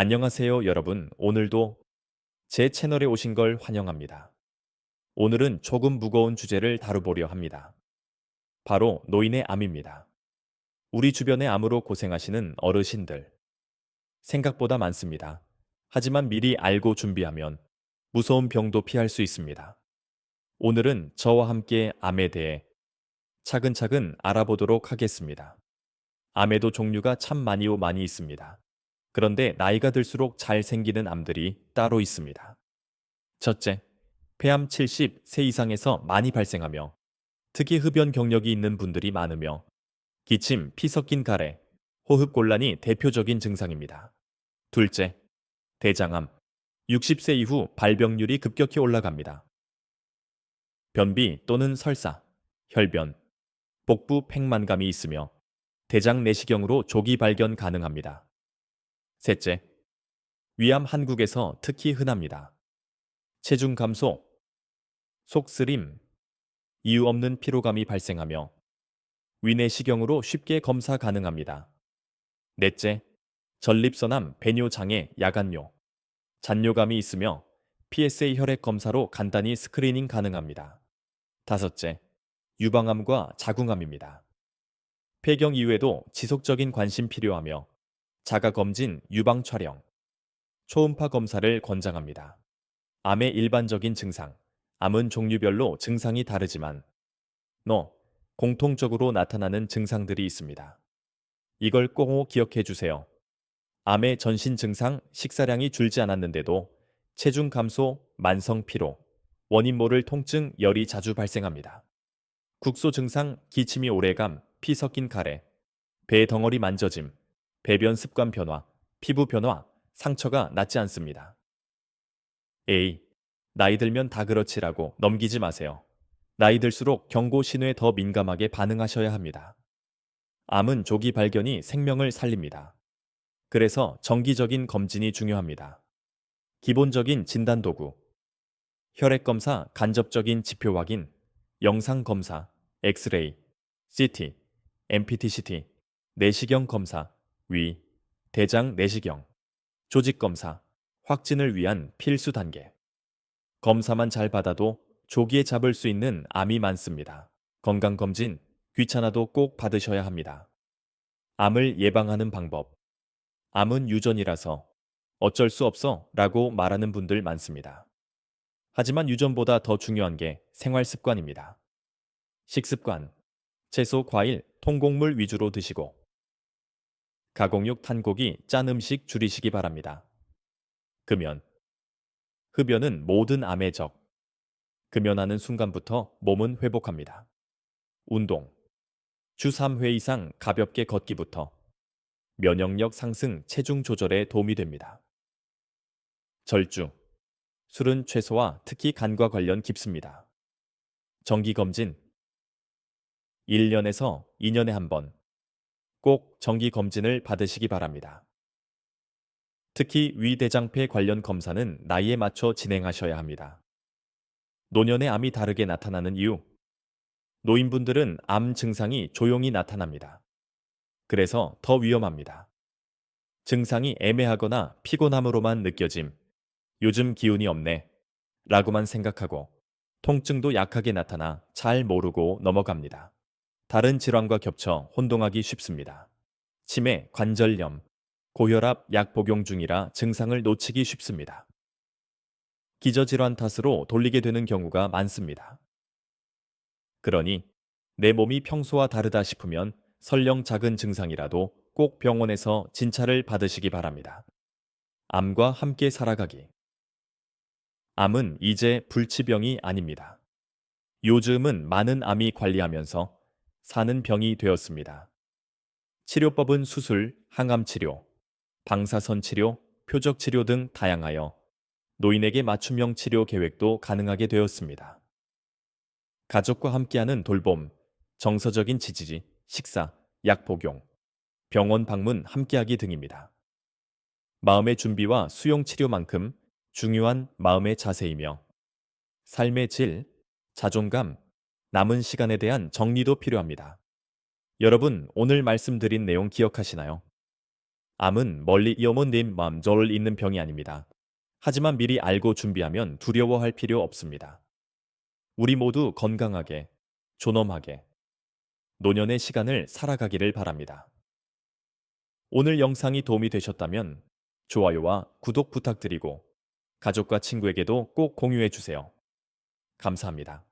안녕하세요, 여러분. 오늘도 제 채널에 오신 걸 환영합니다. 오늘은 조금 무거운 주제를 다뤄보려 합니다. 바로 노인의 암입니다. 우리 주변의 암으로 고생하시는 어르신들. 생각보다 많습니다. 하지만 미리 알고 준비하면 무서운 병도 피할 수 있습니다. 오늘은 저와 함께 암에 대해 차근차근 알아보도록 하겠습니다. 암에도 종류가 참 많이 오 많이 있습니다. 그런데 나이가 들수록 잘 생기는 암들이 따로 있습니다. 첫째, 폐암 70세 이상에서 많이 발생하며 특히 흡연 경력이 있는 분들이 많으며 기침, 피 섞인 가래, 호흡 곤란이 대표적인 증상입니다. 둘째, 대장암. 60세 이후 발병률이 급격히 올라갑니다. 변비 또는 설사, 혈변, 복부 팽만감이 있으며 대장 내시경으로 조기 발견 가능합니다. 셋째, 위암 한국에서 특히 흔합니다. 체중 감소, 속쓰림, 이유 없는 피로감이 발생하며 위내시경으로 쉽게 검사 가능합니다. 넷째, 전립선암 배뇨장애 야간뇨, 잔뇨감이 있으며 PSA 혈액 검사로 간단히 스크리닝 가능합니다. 다섯째, 유방암과 자궁암입니다. 폐경 이후에도 지속적인 관심 필요하며 자가검진, 유방 촬영, 초음파 검사를 권장합니다. 암의 일반적인 증상, 암은 종류별로 증상이 다르지만 너 공통적으로 나타나는 증상들이 있습니다. 이걸 꼭 기억해 주세요. 암의 전신 증상, 식사량이 줄지 않았는데도 체중 감소, 만성 피로, 원인 모를 통증, 열이 자주 발생합니다. 국소 증상, 기침이 오래감, 피 섞인 가래, 배 덩어리 만져짐, 배변 습관 변화, 피부 변화, 상처가 낫지 않습니다. A. 나이 들면 다 그렇지라고 넘기지 마세요. 나이 들수록 경고 신호에 더 민감하게 반응하셔야 합니다. 암은 조기 발견이 생명을 살립니다. 그래서 정기적인 검진이 중요합니다. 기본적인 진단 도구, 혈액 검사, 간접적인 지표 확인, 영상 검사, 엑스레이, CT, MPT-CT, 내시경 검사, 위, 대장 내시경, 조직 검사, 확진을 위한 필수 단계. 검사만 잘 받아도 조기에 잡을 수 있는 암이 많습니다. 건강검진, 귀찮아도 꼭 받으셔야 합니다. 암을 예방하는 방법. 암은 유전이라서 어쩔 수 없어 라고 말하는 분들 많습니다. 하지만 유전보다 더 중요한 게 생활 습관입니다. 식습관. 채소, 과일, 통곡물 위주로 드시고 가공육, 탄고기, 짠 음식 줄이시기 바랍니다. 금연. 흡연은 모든 암의 적. 금연하는 순간부터 몸은 회복합니다. 운동. 주 3회 이상 가볍게 걷기부터 면역력 상승, 체중 조절에 도움이 됩니다. 절주. 술은 최소화, 특히 간과 관련 깊습니다. 정기검진. 1년에서 2년에 한 번. 꼭 정기 검진을 받으시기 바랍니다. 특히 위대장폐 관련 검사는 나이에 맞춰 진행하셔야 합니다. 노년의 암이 다르게 나타나는 이유. 노인분들은 암 증상이 조용히 나타납니다. 그래서 더 위험합니다. 증상이 애매하거나 피곤함으로만 느껴짐. 요즘 기운이 없네. 라고만 생각하고 통증도 약하게 나타나 잘 모르고 넘어갑니다. 다른 질환과 겹쳐 혼동하기 쉽습니다. 치매, 관절염, 고혈압 약 복용 중이라 증상을 놓치기 쉽습니다. 기저질환 탓으로 돌리게 되는 경우가 많습니다. 그러니 내 몸이 평소와 다르다 싶으면 설령 작은 증상이라도 꼭 병원에서 진찰을 받으시기 바랍니다. 암과 함께 살아가기. 암은 이제 불치병이 아닙니다. 요즘은 많은 암이 관리하면서 사는 병이 되었습니다. 치료법은 수술, 항암 치료, 방사선 치료, 표적 치료 등 다양하여 노인에게 맞춤형 치료 계획도 가능하게 되었습니다. 가족과 함께하는 돌봄, 정서적인 지지, 식사, 약 복용, 병원 방문 함께하기 등입니다. 마음의 준비와 수용 치료만큼 중요한 마음의 자세이며 삶의 질, 자존감, 남은 시간에 대한 정리도 필요합니다. 여러분, 오늘 말씀드린 내용 기억하시나요? 암은 멀리 이어먼님 맘절을 잇는 병이 아닙니다. 하지만 미리 알고 준비하면 두려워할 필요 없습니다. 우리 모두 건강하게, 존엄하게, 노년의 시간을 살아가기를 바랍니다. 오늘 영상이 도움이 되셨다면 좋아요와 구독 부탁드리고 가족과 친구에게도 꼭 공유해 주세요. 감사합니다.